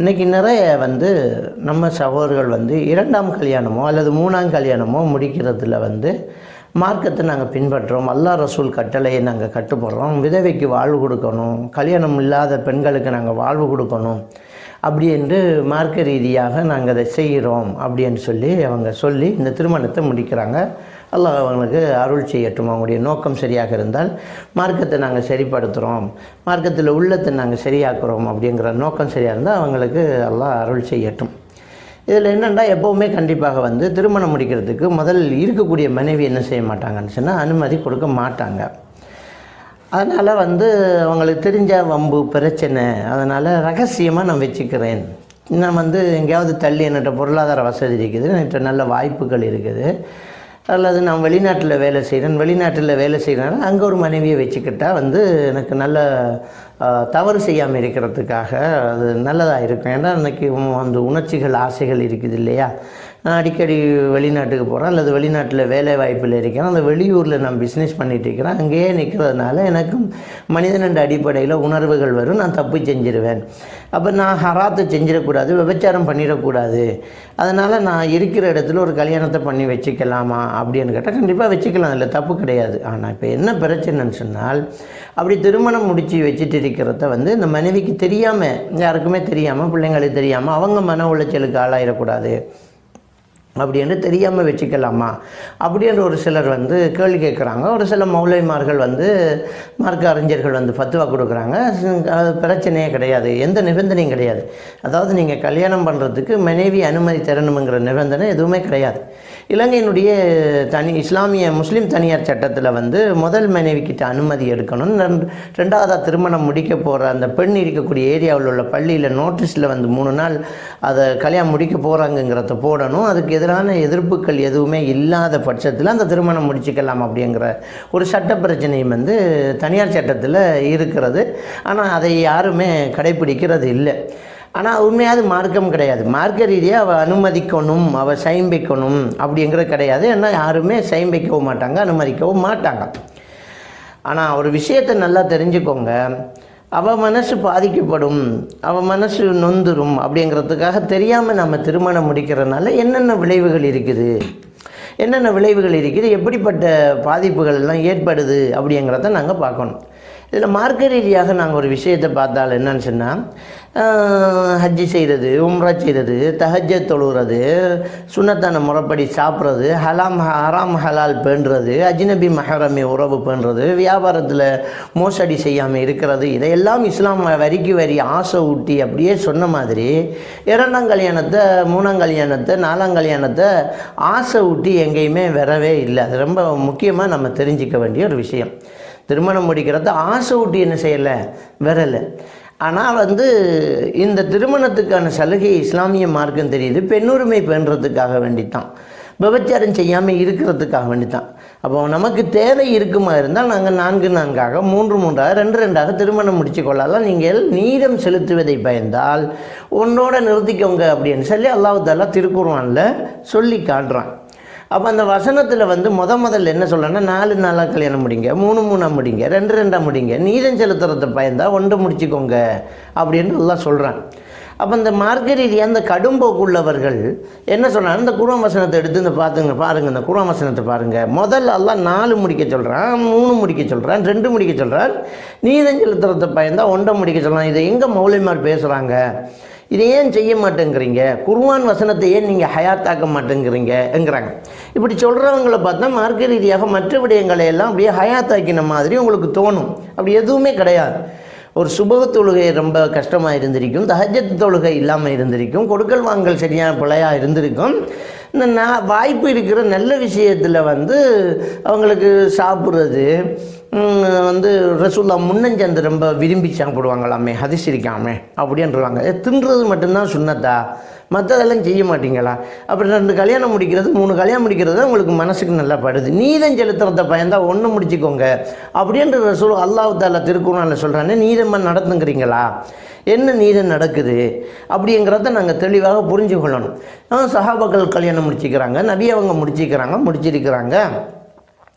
இன்றைக்கி நிறைய வந்து நம்ம சகோதரர்கள் வந்து இரண்டாம் கல்யாணமோ அல்லது மூணாம் கல்யாணமோ முடிக்கிறதுல வந்து மார்க்கத்தை நாங்கள் பின்பற்றுறோம் அல்லா ரசூல் கட்டளையை நாங்கள் கட்டுப்படுறோம். விதவைக்கு வாழ்வு கொடுக்கணும். கல்யாணம் இல்லாத பெண்களுக்கு நாங்கள் வாழ்வு கொடுக்கணும். அப்படி என்று மார்க்க ரீதியாக நாங்கள் அதை செய்கிறோம் அப்படின்னு சொல்லி அவங்க சொல்லி இந்த திருமணத்தை முடிக்கிறாங்க. அல்லாஹ் அவங்களுக்கு அருள் செய்யட்டும். அவங்களுடைய நோக்கம் சரியாக இருந்தால் மார்க்கத்தை நாங்கள் சரிப்படுத்துகிறோம் மார்க்கத்தில் உள்ளத்தை நாங்கள் சரியாக்குறோம் அப்படிங்கிற நோக்கம் சரியாக இருந்தால் அவங்களுக்கு அல்லாஹ் அருள் செய்யட்டும். இதில் என்னென்னா எப்போவுமே கண்டிப்பாக வந்து திருமணம் முடிக்கிறதுக்கு முதல் இருக்கக்கூடிய மனைவி என்ன செய்ய மாட்டாங்கன்னு சொன்னால் அனுமதி கொடுக்க மாட்டாங்க. அதனால் வந்து அவங்களுக்கு தெரிஞ்ச வம்பு பிரச்சனை அதனால் ரகசியமாக நான் வச்சுக்கிறேன். நான் வந்து எங்கேயாவது தள்ளி என்கிட்ட பொருளாதார வசதி இருக்குது என்கிட்ட நல்ல வாய்ப்புகள் இருக்குது. அல்லது நான் வெளிநாட்டில் வேலை செய்கிறேன் வெளிநாட்டில் வேலை செய்கிறேன் அங்கே ஒரு மனைவியை வச்சுக்கிட்டால் வந்து எனக்கு நல்ல தவறு செய்யாமல் இருக்கிறதுக்காக அது நல்லதாக இருக்கும். ஏன்னா இன்றைக்கி அந்த உணர்ச்சிகள் ஆசைகள் இருக்குது இல்லையா? நான் அடிக்கடி வெளிநாட்டுக்கு போகிறேன் அல்லது வெளிநாட்டில் வேலை வாய்ப்பில் இருக்கிறேன். அந்த வெளியூரில் நான் பிஸ்னஸ் பண்ணிகிட்டு இருக்கிறேன். அங்கேயே நிற்கிறதுனால எனக்கும் மனிதனண்ட அடிப்படையில் உணர்வுகள் வரும். நான் தப்பு செஞ்சிருவேன். அப்போ நான் ஹராத்தை செஞ்சிடக்கூடாது விபச்சாரம் பண்ணிடக்கூடாது. அதனால் நான் இருக்கிற இடத்துல ஒரு கல்யாணத்தை பண்ணி வச்சுக்கலாமா அப்படின்னு கேட்டால் கண்டிப்பாக வச்சுக்கலாம். அதில் தப்பு கிடையாது. ஆனால் இப்போ என்ன பிரச்சனைன்னு சொன்னால் அப்படி திருமணம் முடித்து வச்சுட்டு இருக்கிறத வந்து இந்த மனைவிக்கு தெரியாமல் யாருக்குமே தெரியாமல் பிள்ளைங்களுக்கு தெரியாமல் அவங்க மன உளைச்சலுக்கு ஆளாயிடக்கூடாது. அப்படின்னு தெரியாமல் வச்சுக்கலாமா? அப்படின்னு ஒரு சிலர் வந்து கேள்வி கேட்குறாங்க. ஒரு சில மௌலைமார்கள் வந்து மார்க்க அறிஞர்கள் வந்து ஃபத்துவா கொடுக்குறாங்க. அது பிரச்சனையே கிடையாது. எந்த நிபந்தனையும் கிடையாது. அதாவது நீங்கள் கல்யாணம் பண்ணுறதுக்கு மனைவி அனுமதி தரணுங்கிற நிபந்தனை எதுவுமே கிடையாது. இலங்கையினுடைய தனி இஸ்லாமிய முஸ்லீம் தனியார் சட்டத்தில் வந்து முதல் மனைவிக்கிட்ட அனுமதி எடுக்கணும் ரெண்டு- ரெண்டாவதாக திருமணம் முடிக்க போகிற அந்த பெண் இருக்கக்கூடிய ஏரியாவில் உள்ள பள்ளியில் நோட்டீஸில் வந்து மூணு நாள் அதை கல்யாணம் முடிக்க போகிறாங்கங்கிறத போடணும். அதுக்கு எதிரான எதிர்ப்புகள் எதுவுமே இல்லாத பட்சத்தில் அந்த திருமணம் முடிச்சுக்கலாம் அப்படிங்கிற ஒரு சட்ட பிரச்சனையும் வந்து தனியார் சட்டத்தில் இருக்கிறது. ஆனால் அதை யாருமே கடைப்பிடிக்கிறது இல்லை. ஆனால் உண்மையாவது மார்க்கம் கிடையாது. மார்க்க ரீதியாக அவள் அனுமதிக்கணும் அவள் சயம்பிக்கணும் வைக்கணும் அப்படிங்கிறது கிடையாது. ஏன்னா யாருமே சயம்பிக்கவும் வைக்கவும் மாட்டாங்க அனுமதிக்கவும் மாட்டாங்க. ஆனால் ஒரு விஷயத்தை நல்லா தெரிஞ்சுக்கோங்க. அவள் மனசு பாதிக்கப்படும் அவள் மனசு நொந்துரும் அப்படிங்கிறதுக்காக தெரியாமல் நம்ம திருமணம் முடிக்கிறதுனால என்னென்ன விளைவுகள் இருக்குது? என்னென்ன விளைவுகள் இருக்குது? எப்படிப்பட்ட பாதிப்புகள் எல்லாம் ஏற்படுது அப்படிங்கிறத நாங்கள் பார்க்கணும். இதில் மார்க்க ரீதியாக நாங்கள் ஒரு விஷயத்தை பார்த்தால் என்னன்னு சொன்னால் ஹஜ்ஜி செய்கிறது உம்ரா செய்கிறது தஹஜ தொழுகிறது சுண்ணத்தான முறைப்படி சாப்பிட்றது ஹலாம் ஹராம் ஹலால் பேண்டுறது அஜ்னபி மஹரமி உறவு பேண்டுறது வியாபாரத்தில் மோசடி செய்யாமல் இருக்கிறது இதையெல்லாம் இஸ்லாம் வரிக்கு வரி ஆசை ஊட்டி அப்படியே சொன்ன மாதிரி இரண்டாம் கல்யாணத்தை மூணாம் கல்யாணத்தை நாலாம் கல்யாணத்தை ஆசை ஊட்டி எங்கேயுமே வரவே இல்லை. அது ரொம்ப முக்கியமாக நம்ம தெரிஞ்சிக்க வேண்டிய ஒரு விஷயம். திருமணம் முடிக்கிறத ஆசை ஊட்டி என்ன செய்யலை? விரலை. ஆனால் வந்து இந்த திருமணத்துக்கான சலுகை இஸ்லாமிய மார்க்கம் தெரியுது. பெண்ணுரிமை பென்றதுக்காக வேண்டித்தான். விபச்சாரம் செய்யாமல் இருக்கிறதுக்காக வேண்டித்தான். அப்போ நமக்கு தேவை இருக்குமா இருந்தால் நாங்கள் நான்கு நான்காக மூன்று மூன்றாக ரெண்டு ரெண்டாக திருமணம் முடித்து கொள்ளலாம் நீங்கள் நீரம் செலுத்துவதை பயந்தால் உன்னோட நிறுத்திக்கோங்க அப்படின்னு சொல்லி அல்லாஹ் தாலா சொல்லி காட்டுறான் அப்போ அந்த வசனத்தில் வந்து முத முதல்ல என்ன சொல்லணும்னா நாலு நாளாக கல்யாணம் முடிங்க மூணு மூணாக முடிங்க ரெண்டு ரெண்டாக முடிங்க நீதம் செலுத்துறத பயந்தா ஒன்று முடிச்சுக்கோங்க அப்படின்னு எல்லாம் சொல்கிறான் அப்போ இந்த மார்க்க ரீதியாக அந்த கடும்போக்குள்ளவர்கள் என்ன சொல்கிறாங்க இந்த குரான் வசனத்தை எடுத்து இந்த பார்த்துங்க பாருங்கள் இந்த குரான் வசனத்தை பாருங்கள் முதல்ல எல்லாம் நாலு முடிக்க சொல்கிறான் மூணு முடிக்க சொல்கிறான் ரெண்டு முடிக்க சொல்கிறான் நீதம் செலுத்துறதை ஒன்றை முடிக்க சொல்கிறான் இதை எங்கே மௌலிமார் பேசுகிறாங்க இதை ஏன் செய்ய மாட்டேங்கிறீங்க? குருவான் வசனத்தை ஏன் நீங்கள் ஹயாத்தாக்க மாட்டேங்கிறீங்கங்கிறாங்க இப்படி சொல்கிறவங்கள பார்த்தா மார்க்க ரீதியாக மற்ற விடயங்களை எல்லாம் அப்படியே ஹயாத்தாக்கின மாதிரி உங்களுக்கு தோணும். அப்படி எதுவுமே கிடையாது. ஒரு சுபக தொழுகை ரொம்ப கஷ்டமாக இருந்திருக்கும். தஹஜத் தொழுகை இல்லாமல் இருந்திருக்கும். கொடுக்கல் வாங்கல் சரியான பிழையாக இருந்திருக்கும். இந்த வாய்ப்பு இருக்கிற நல்ல விஷயத்தில் வந்து அவங்களுக்கு சாப்பிட்றது வந்து ரசூல்லா முன்னஞ்சந்து ரொம்ப விரும்பி சாப்பிடுவாங்களாமே ஹதிசிரிக்காமே அப்படின்றாங்க. தின்றது மட்டும்தான் சுண்ணத்தா மற்றதெல்லாம் செய்ய மாட்டீங்களா? அப்புறம் ரெண்டு கல்யாணம் முடிக்கிறது மூணு கல்யாணம் முடிக்கிறது தான் உங்களுக்கு மனசுக்கு நல்லா படுது. நீதம் செலுத்துறத பயந்தா ஒன்று முடிச்சுக்கோங்க அப்படின்ற ரசூல் அல்லாஹ் தாலா திருக்குறானில் சொல்கிறானே நீதமாக நடத்துங்கிறீங்களா? என்ன நீதம் நடக்குது? அப்படிங்கிறத நாங்கள் தெளிவாக புரிஞ்சு கொள்ளணும் சஹாபாக்கள் கல்யாணம் முடிச்சிக்கிறாங்க நபி அவங்க முடிச்சிக்கிறாங்க முடிச்சிருக்கிறாங்க.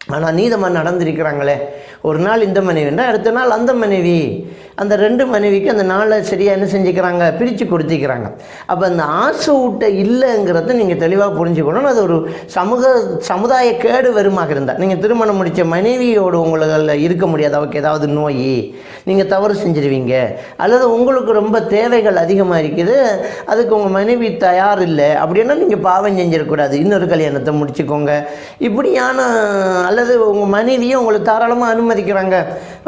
ஆனால் நீதமாக நடந்திருக்கிறாங்களே. ஒரு நாள் இந்த மனைவின்னா அடுத்த நாள் அந்த மனைவி? அந்த ரெண்டு மனைவிக்கு அந்த நாளை சரியாக என்ன செஞ்சுக்கிறாங்க? பிரித்து கொடுத்துக்கிறாங்க. அப்போ அந்த ஆசை ஊட்ட இல்லைங்கிறத நீங்கள் தெளிவாக புரிஞ்சுக்கணும். அது ஒரு சமூக சமுதாய கேடு வருமாக இருந்தால் நீங்கள் திருமணம் முடித்த மனைவியோடு உங்களால் இருக்க முடியாது. அவருக்கு ஏதாவது நோய் நீங்கள் தவறு செஞ்சிருவீங்க. அல்லது உங்களுக்கு ரொம்ப தேவைகள் அதிகமாக இருக்குது. அதுக்கு உங்கள் மனைவி தயார் இல்லை. அப்படின்னா நீங்கள் பாவம் செஞ்சிடக்கூடாது. இன்னொரு கல்யாணத்தை முடிச்சுக்கோங்க. இப்படியான அல்லது உங்கள் மனைவியை உங்களை தாராளமாக அனுமதிக்கிறாங்க.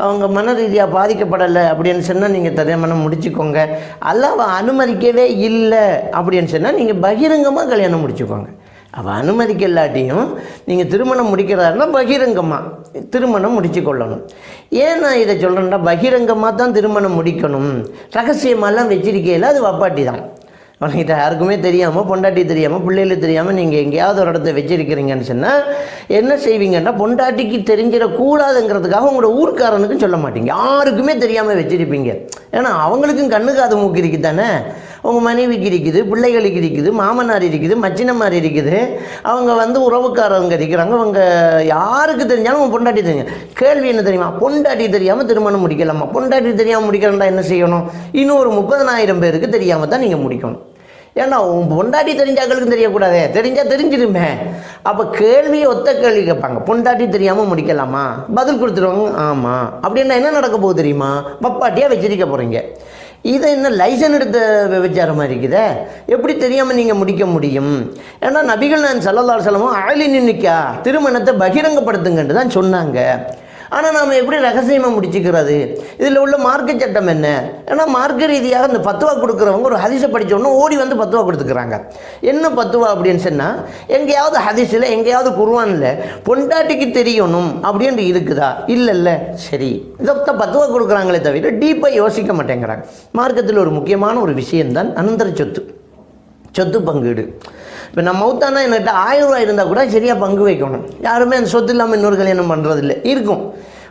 அவங்க மன ரீதியாக பாதிக்கப்படலை. அப்படின்னு சொன்னால் நீங்கள் திருமணம் முடிச்சுக்கோங்க. அல்ல அவள் அனுமதிக்கவே இல்லை அப்படின்னு சொன்னால் நீங்கள் பகிரங்கமாக கல்யாணம் முடிச்சுக்கோங்க. அவள் அனுமதிக்க இல்லாட்டியும் நீங்கள் திருமணம் முடிக்கிறதா பகிரங்கமாக திருமணம் முடித்து கொள்ளணும் ஏன் நான் இதை சொல்கிறேன்னா பகிரங்கமாக தான் திருமணம் முடிக்கணும். ரகசியமாலாம் வச்சிருக்கையில் அது வப்பாட்டி தான். உங்ககிட்ட யாருக்குமே தெரியாமல் பொண்டாட்டி தெரியாமல் பிள்ளைகளுக்கு தெரியாமல் நீங்கள் எங்கேயாவது ஒரு இடத்த வச்சிருக்கிறீங்கன்னு சொன்னால் என்ன செய்வீங்கன்னா பொண்டாட்டிக்கு தெரிஞ்சிடக்கூடாதுங்கிறதுக்காக உங்களோட ஊர்க்காரனுக்கும் சொல்ல மாட்டீங்க. யாருக்குமே தெரியாமல் வச்சிருப்பீங்க. ஏன்னா அவங்களுக்கும் கண்ணுக்கு அது மூக்கு இருக்குது தானே? உங்கள் மனைவிக்கு இருக்குது பிள்ளைகளுக்கு இருக்குது மாமனார் இருக்குது மச்சினமார் இருக்குது. அவங்க வந்து உறவுக்காரவங்க இருக்கிறாங்க. அவங்க யாருக்கு தெரிஞ்சாலும் உங்கள் பொண்டாட்டி தெரியும். கேள்வி என்ன தெரியுமா? பொண்டாட்டி தெரியாமல் திருமணம் முடிக்கலாமா? பொண்டாட்டி தெரியாமல் முடிக்கிறதா என்ன செய்யணும்? இன்னும் ஒரு முப்பதனாயிரம் பேருக்கு தெரியாமல் தான் நீங்கள் முடிக்கணும். ஏன்னா உன் பொண்டாட்டி தெரிஞ்சாக்களுக்கும் தெரியக்கூடாதே. தெரிஞ்சால் தெரிஞ்சிருமே அப்போ கேள்வி ஒத்த கேள்வி கேட்பாங்க. பொண்டாட்டி தெரியாமல் முடிக்கலாமா? பதில் கொடுத்துருவாங்க. ஆமாம் அப்படின்னா என்ன நடக்க போகுது தெரியுமா? பப்பாட்டியாக வச்சிருக்க போகிறீங்க இதை என்ன லைசன் எடுத்த விபச்சாரமாக இருக்குதே. எப்படி தெரியாமல் நீங்கள் முடிக்க முடியும்? ஏன்னா நபிகள் நான் செல்லலார் செல்லமும் அழலி நின்னிக்கா? திருமணத்தை பகிரங்கப்படுத்துங்கன்ட்டு தான் சொன்னாங்க. ஆனால் நாம் எப்படி ரகசியமாக முடிச்சுக்கிறது? இதில் உள்ள மார்க்க சட்டம் என்ன? ஏன்னா மார்க்க ரீதியாக இந்த பத்துவா கொடுக்குறவங்க ஒரு ஹதிசை படிச்ச ஓடி வந்து பத்துவா கொடுத்துக்கிறாங்க. என்ன பத்துவா அப்படின்னு சொன்னால் எங்கேயாவது ஹதீஸில் எங்கேயாவது குருவானில் பொண்டாட்டிக்கு தெரியணும் அப்படின்ட்டு இருக்குதா? இல்லை இல்லை சரி. இதை பத்துவா கொடுக்குறாங்களே தவிர டீப்பாக யோசிக்க மாட்டேங்கிறாங்க. மார்க்கத்தில் ஒரு முக்கியமான ஒரு விஷயம்தான் அனந்தர சொத்து. சொத்து பங்கீடு. இப்போ நம்ம மௌத்தானா என்கிட்ட ஆயிரம் ரூபாய் இருந்தால் கூட சரியாக பங்கு வைக்கணும். யாருமே அந்த சொத்து இல்லாமல் இன்னொரு கல்யாணம் பண்ணுறதில்ல இருக்கும்.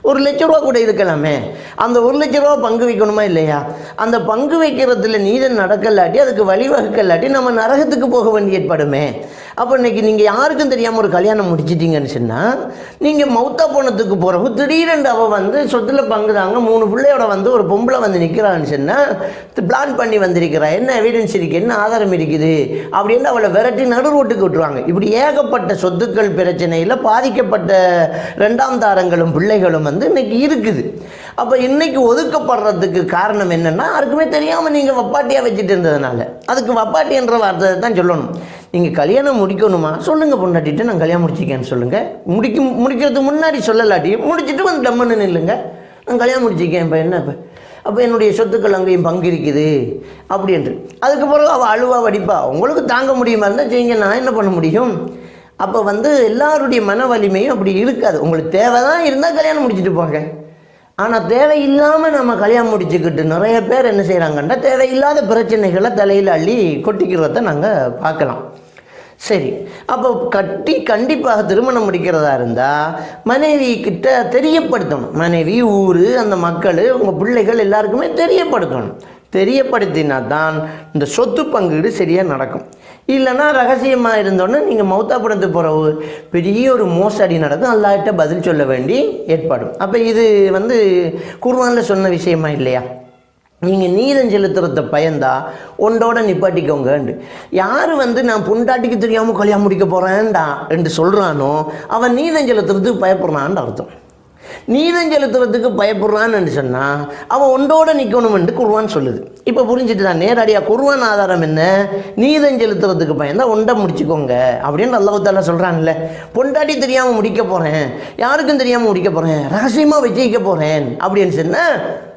ஒரு லட்ச ரூபா கூட இருக்கலாமே. அந்த ஒரு லட்ச ரூபா பங்கு வைக்கணுமா இல்லையா? அந்த பங்கு வைக்கிறதுல நீதம் நடக்கலாட்டி அதுக்கு வழிவகுக்கலாட்டி நம்ம நரகத்துக்கு போக வேண்டி ஏற்படுமே. அப்போ இன்னைக்கு நீங்கள் யாருக்கும் தெரியாமல் ஒரு கல்யாணம் முடிச்சிட்டீங்கன்னு சொன்னால் நீங்கள் மௌத்தா போனதுக்கு போகிறப்போ திடீரென்று அவள் வந்து சொத்தில் பங்கு தாங்க மூணு பிள்ளையோட வந்து ஒரு பொம்பளை வந்து நிற்கிறான்னு சொன்னால் பிளான் பண்ணி வந்திருக்கிறா. என்ன எவிடன்ஸ் இருக்குது என்ன ஆதாரம் இருக்குது? அப்படின்னு அவளை விரட்டி நடு ரோட்டுக்கு விட்டுருவாங்க. இப்படி ஏகப்பட்ட சொத்துக்கள் பிரச்சனையில் பாதிக்கப்பட்ட ரெண்டாம் தாரங்களும் பிள்ளைகளும் வந்து இன்னைக்கு இருக்குது. அப்போ இன்றைக்கி ஒதுக்கப்படுறதுக்கு காரணம் என்னென்னா யாருக்குமே தெரியாமல் நீங்கள் வப்பாட்டியாக வச்சுட்டு இருந்ததுனால. அதுக்கு வப்பாட்டி என்ற வார்த்தை தான் சொல்லணும். நீங்கள் கல்யாணம் முடிக்கணுமா? சொல்லுங்கள் பொண்டாட்டிட்டு நான் கல்யாணம் முடிச்சிக்கேன்னு சொல்லுங்கள் முடிக்க முடிக்கிறதுக்கு முன்னாடி சொல்லலாட்டி முடிச்சுட்டு வந்து டம்முன்னு நில்லுங்க. நான் கல்யாணம் முடிச்சிக்கேன் இப்போ என்ன இப்போ? அப்போ என்னுடைய சொத்துக்கள் அங்கேயும் பங்கு இருக்குது. அப்படின்ட்டு அதுக்கு பிறகு அவள் அழுவா வடிப்பா. உங்களுக்கு தாங்க முடியுமா இருந்தால் செய்யுங்க நான் என்ன பண்ண முடியும்? அப்போ வந்து எல்லாருடைய மன வலிமையும் அப்படி இருக்காது. உங்களுக்கு தேவை தான் இருந்தால் கல்யாணம் முடிச்சுட்டு போங்க. ஆனால் தேவையில்லாமல் நம்ம கல்யாணம் முடிச்சுக்கிட்டு நிறைய பேர் என்ன செய்கிறாங்கன்னா தேவையில்லாத பிரச்சனைகளை தலையில் அள்ளி கொட்டிக்கிறத நாங்கள் பார்க்கலாம். சரி அப்போ கட்டி கண்டிப்பாக திருமணம் முடிக்கிறதா இருந்தால் மனைவி கிட்ட தெரியப்படுத்தணும். மனைவி ஊர் அந்த மக்கள் உங்கள் பிள்ளைகள் எல்லாருக்குமே தெரியப்படுத்தணும். தெரியப்படுத்தினா தான் இந்த சொத்து பங்கீடு சரியாக நடக்கும். இல்லைன்னா ரகசியமாக இருந்தோன்னே நீங்கள் மௌத்தா படத்து பெரிய ஒரு மோசடி நடக்கும் அல்லாட்ட பதில் சொல்ல வேண்டி ஏற்பாடும். அப்போ இது வந்து குர்வானில் சொன்ன விஷயமா இல்லையா? நீங்கள் நீதம் செலுத்துறத பயந்தா ஒன்றோட நிப்பாட்டிக்கோங்கண்டு. யார் வந்து நான் பொண்டாட்டிக்கு தெரியாமல் கல்யாணம் முடிக்க போகிறேன்டா என்று சொல்கிறானோ அவன் நீதம் செலுத்துறதுக்கு பயப்படுறான்னு அர்த்தம். நீதம் செலுத்துறதுக்கு பயப்படுறான்னு சொன்னால் அவன் ஒன்றோட என்று குருவான் சொல்லுது. இப்போ புரிஞ்சுட்டு தான் நேரடியாக குருவான் ஆதாரம் என்ன? நீதம் செலுத்துறதுக்கு பயந்தா ஒன்றை முடிச்சுக்கோங்க. அப்படின்னு அல்லாஹால சொல்கிறான்ல பொண்டாட்டி தெரியாமல் முடிக்க போகிறேன் யாருக்கும் தெரியாமல் முடிக்க போகிறேன் ரகசியமாக வச்சுக்க போகிறேன் அப்படின்னு சொன்னால்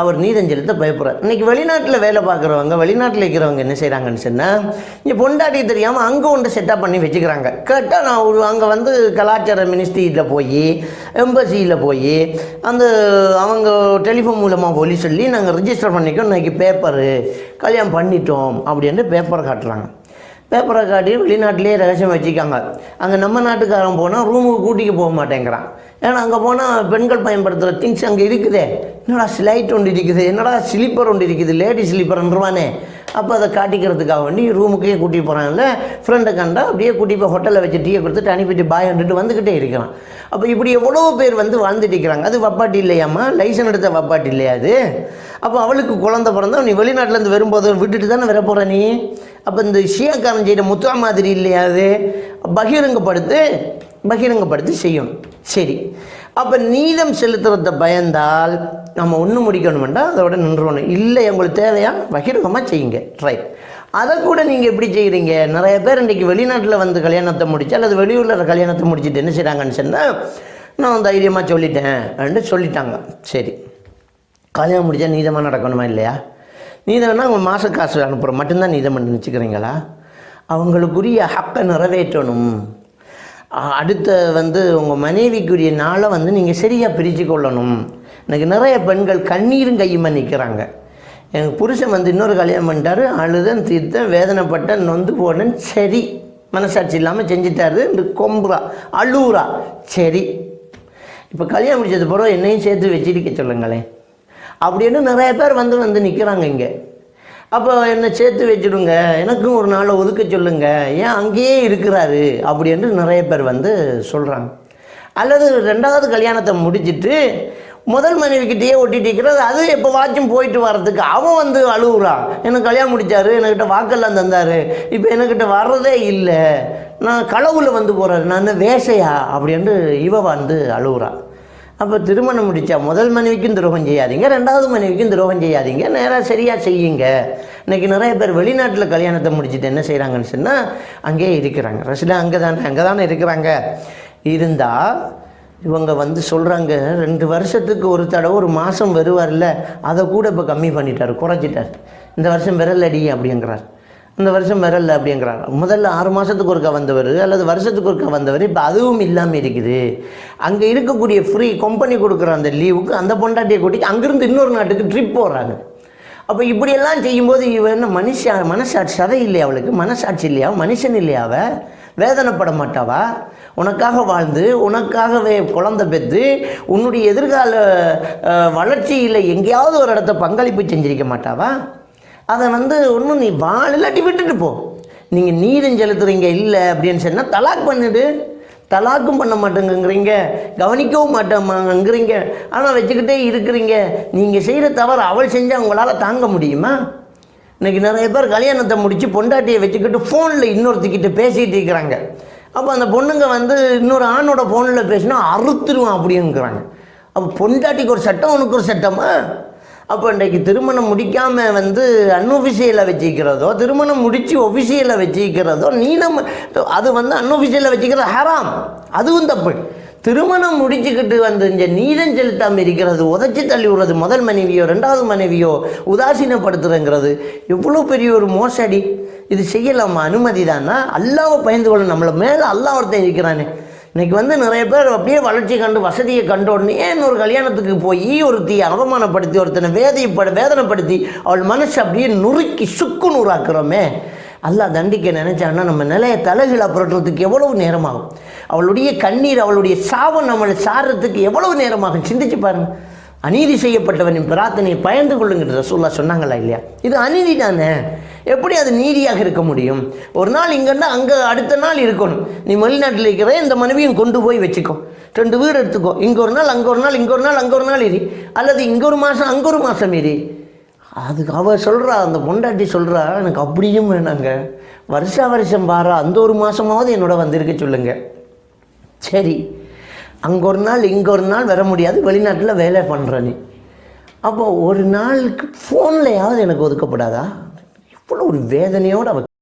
அவர் நீதம் செலுத்த பயப்படுறார். இன்னைக்கு வெளிநாட்டில் வேலை பார்க்குறவங்க வெளிநாட்டில் இருக்கிறவங்க என்ன செய்கிறாங்கன்னு சொன்னால் இங்கே பொண்டாட்டி தெரியாமல் அங்கே ஒன்று செட்டப் பண்ணி வச்சுக்கிறாங்க. கேட்டால் நான் ஒரு அங்கே வந்து கலாச்சார மினிஸ்ட்ரியில் போய் எம்பசியில் போய் அந்த அவங்க டெலிஃபோன் மூலமாக போலி சொல்லி நாங்கள் ரிஜிஸ்டர் பண்ணிக்கோம் இன்னைக்கு பேப்பரு கல்யாணம் பண்ணிட்டோம் அப்படின்ட்டு பேப்பரை காட்டுறாங்க. பேப்பரை காட்டி வெளிநாட்டிலே ரகசியம் வச்சுக்காங்க. அங்கே நம்ம நாட்டுக்காரன் போனால் ரூமுக்கு கூட்டிக்கு போக மாட்டேங்கிறான். ஏன்னா அங்கே போனால் பெண்கள் பயன்படுத்துகிற திங்ஸ் அங்கே இருக்குதே. என்னடா ஸ்லைட் ஒன்று இருக்குது? என்னடா ஸ்லீப்பர் ஒன்று இருக்குது? லேடி ஸ்லீப்பர்ன்றவானே அப்போ அதை காட்டிக்கிறதுக்காக வேண்டி ரூமுக்கே கூட்டிகிட்டு போகிறாங்கல்ல ஃப்ரெண்டை கண்டா அப்படியே கூட்டி போய் ஹோட்டலில் வச்சு டீயை கொடுத்துட்டு அனுப்பிட்டு பாய் வந்துட்டு வந்துக்கிட்டே இருக்கிறான் அப்போ இப்படி எவ்வளோ பேர் வந்து வாழ்ந்துட்டு இருக்கிறாங்க. அது வப்பாட்டி இல்லையாம்மா? லைசன் எடுத்த வப்பாட்டி இல்லையா அது? அப்போ அவளுக்கு குழந்த பிறந்தா நீ வெளிநாட்டிலேருந்து வரும்போது விட்டுட்டு தானே வர போகிற நீ? அப்போ இந்த ஷியாக்காரன் செய்கிற முத்துவா மாதிரி இல்லையா அது? பகிரங்கப்படுத்து பகிரங்கப்படுத்தி செய்யணும். சரி. அப்போ நீதம் செலுத்துறத பயந்தால் நம்ம ஒன்று முடிக்கணுமெண்டா அதோட நின்றுவணும். இல்லை உங்களுக்கு தேவையா? பகிரங்கமாக செய்யுங்க. ட்ரை அதை கூட நீங்கள் எப்படி செய்கிறீங்க நிறைய பேர் இன்றைக்கி வெளிநாட்டில் வந்து கல்யாணத்தை முடிச்சு அல்லது வெளியூரில் கல்யாணத்தை முடிச்சுட்டு என்ன செய்கிறாங்கன்னு சொன்னால் நான் தைரியமாக சொல்லிட்டேன் அப்படின்னு சொல்லிட்டாங்க. சரி. கல்யாணம் முடித்தா நீதமாக நடக்கணுமா இல்லையா? நீதம்னா அவங்க மாத காசு அனுப்புகிற மட்டும்தான் நீதம் நினச்சிக்கிறீங்களா? அவங்களுக்குரிய ஹக்கை நிறைவேற்றணும். அடுத்த வந்து உங்கள் மனைவிக்குரிய நாளை வந்து நீங்கள் சரியாக பிரித்து கொள்ளணும். எனக்கு நிறைய பெண்கள் கண்ணீரும் கையுமா நிற்கிறாங்க எனக்கு புருஷன் வந்து இன்னொரு கல்யாணம் பண்ணிட்டார். அழுதன் தீர்த்தன் வேதனைப்பட்டேன் நொந்து போனேன். சரி மனசாட்சி இல்லாமல் செஞ்சிட்டாரு. இந்த கொம்புறா அழுவுறா. சரி இப்போ கல்யாணம் முடிச்சது பிறகு என்னையும் சேர்த்து வச்சிருக்க சொல்லுங்களேன். அப்படின்னு நிறைய பேர் வந்து வந்து நிற்கிறாங்க இங்கே. அப்போ என்னை சேர்த்து வச்சிடுங்க. எனக்கும் ஒரு நாளை ஒதுக்க சொல்லுங்க. ஏன் அங்கேயே இருக்கிறாரு? அப்படின்னு நிறைய பேர் வந்து சொல்கிறாங்க அல்லது ரெண்டாவது கல்யாணத்தை முடிச்சிட்டு முதல் மனைவிக்கிட்டேயே ஒட்டிட்டு இருக்கிறது அது எப்போ வாச்சும் போயிட்டு வர்றதுக்கு அவன் வந்து அழுகுறான். எனக்கு கல்யாணம் முடிச்சாரு என்கிட்ட வாக்கெல்லாம் தந்தார். இப்போ என்கிட்ட வர்றதே இல்லை. நான் களவுல வந்து போகிறாரு நான் வேஷையா அப்படின்ட்டு இவ வந்து அழுகுறான் அப்போ திருமணம் முடித்தா முதல் மனைவிக்கும் துரோகம் செய்யாதீங்க ரெண்டாவது மனைவிக்கும் துரோகம் செய்யாதீங்க நேராக சரியாக செய்யுங்க. இன்னைக்கு நிறைய பேர் வெளிநாட்டில் கல்யாணத்தை முடிச்சுட்டு என்ன செய்கிறாங்கன்னு சொன்னால் அங்கேயே இருக்கிறாங்க. ரசிலா அங்கே தானே அங்கே தானே இருக்கிறாங்க. இருந்தால் இவங்க வந்து சொல்கிறாங்க ரெண்டு வருஷத்துக்கு ஒரு தடவை ஒரு மாதம் வருவார்ல அதை கூட இப்போ கம்மி பண்ணிட்டார் குறைச்சிட்டார். இந்த வருஷம் விரலடி அப்படிங்கிறார். இந்த வருஷம் வரல அப்படிங்கிறாங்க. முதல்ல ஆறு மாதத்துக்கு ஒருக்கா வந்தவர் அல்லது வருஷத்துக்கு ஒருக்கா வந்தவர் இப்போ அதுவும் இல்லாமல் இருக்குது. அங்கே இருக்கக்கூடிய ஃப்ரீ கம்பெனி கொடுக்குற அந்த லீவுக்கு அந்த பொண்டாட்டியை கூட்டிட்டு அங்கேருந்து இன்னொரு நாட்டுக்கு ட்ரிப் போகிறாங்க அப்போ இப்படியெல்லாம் செய்யும்போது இவ என்ன மனுஷா மனசாட்சி சதை இல்லையா அவளுக்கு? மனசாட்சி இல்லையா? மனுஷன் இல்லையாவ வேதனைப்பட மாட்டாவா? உனக்காக வாழ்ந்து உனக்காகவே குழந்தை பெற்று உன்னுடைய எதிர்கால வளர்ச்சியில் எங்கேயாவது ஒரு இடத்த பங்களிப்பு செஞ்சிருக்க மாட்டாவா? அதை வந்து ஒன்றும் நீ வாழ் இல்லாட்டி விட்டுட்டு போ. நீங்கள் நீதம் செலுத்துகிறீங்க இல்லை அப்படின்னு சொன்னால் தலாக் பண்ணிடு தலாக்கும் பண்ண மாட்டேங்கிறீங்க கவனிக்கவும் மாட்டேமாங்கிறீங்க ஆனால் வச்சுக்கிட்டே இருக்கிறீங்க. நீங்கள் செய்கிற தவறு அவள் செஞ்சால் உங்களால் தாங்க முடியுமா? இன்னைக்கு நிறைய பேர் கல்யாணத்தை முடித்து பொண்டாட்டியை வச்சுக்கிட்டு ஃபோனில் இன்னொருத்திக்கிட்ட பேசிகிட்டு இருக்கிறாங்க. அப்போ அந்த பொண்ணுங்க வந்து இன்னொரு ஆணோட ஃபோனில் பேசினா அறுத்துருவான் அப்படிங்கிறாங்க. அப்போ பொண்டாட்டிக்கு ஒரு சட்டம் உனக்கு ஒரு சட்டமா? அப்போ இன்றைக்கு திருமணம் முடிக்காமல் வந்து அன்ஒஃபிஷியலை வச்சுக்கிறதோ திருமணம் முடித்து ஒஃபிஷியலை வச்சுக்கிறதோ நீளம் அது வந்து அன்ஒஃபிஷியலை வச்சுக்கிறது ஹராம் அதுவும் தப்பு. திருமணம் முடிச்சுக்கிட்டு வந்து இந்த நீதம் செலுத்தாமல் இருக்கிறது உதச்சி தள்ளி விடுறது முதல் மனைவியோ ரெண்டாவது மனைவியோ உதாசீனப்படுத்துறங்கிறது எவ்வளோ பெரிய ஒரு மோசடி. இது செய்யலாமா? அனுமதி தானா? அல்லாவை பயந்து கொள்ள நம்மளை மேலே அல்லாஹ் ஒருத்தன் இருக்கிறானே. இன்னைக்கு வந்து நிறைய பேர் அப்படியே வளர்ச்சி கண்டு வசதியை கண்டோடனே இன்னொரு ஒரு கல்யாணத்துக்கு போய் ஒருத்தி அவமானப்படுத்தி ஒருத்தனை வேதைப்பட வேதனைப்படுத்தி அவள் மனசு அப்படியே நுறுக்கி சுக்கு நூறாக்குறோமே. அல்லா தண்டிக்க நினச்சான்னா நம்ம நிலையை தலைகீழா புரட்டுறதுக்கு எவ்வளவு நேரமாகும்? அவளுடைய கண்ணீர் அவளுடைய சாபம் நம்மளை சாடுறதுக்கு எவ்வளவு நேரமாகும்? சிந்திச்சு பாருங்க. அநீதி செய்யப்பட்டவனின் பிரார்த்தனையை பயந்து கொள்ளுங்கிற ரசூல்லா சொன்னாங்களா இல்லையா? இது அநீதி தானே. எப்படி அது நீதியாக இருக்க முடியும்? ஒரு நாள் இங்கேன்னா அங்கே அடுத்த நாள் இருக்கணும். நீ வெளிநாட்டில் இருக்கிற இந்த மனைவியும் கொண்டு போய் வச்சுக்கோ. ரெண்டு வீடு எடுத்துக்கோ. இங்கே ஒரு நாள் அங்கே ஒரு நாள் இங்கே ஒரு நாள் அங்கே ஒரு நாள் இரு. அல்லது இங்கே ஒரு மாதம் அங்கே ஒரு மாதம் இரு. அதுக்கு அவள் சொல்கிறா அந்த பொண்டாட்டி சொல்கிறா எனக்கு அப்படியும் வேணாங்க. வருஷா வருஷம் பாரா அந்த ஒரு மாதமாவது என்னோட வந்திருக்க சொல்லுங்க. சரி. அங்கே ஒரு நாள் இங்கே ஒரு நாள் வர முடியாது. வெளிநாட்டில் வேலை பண்ணுற நீ. அப்போ ஒரு நாளுக்கு ஃபோன்லையாவது எனக்கு ஒதுக்கப்படாதா? அவ்வளோ ஒரு வேதனையோடு அவர்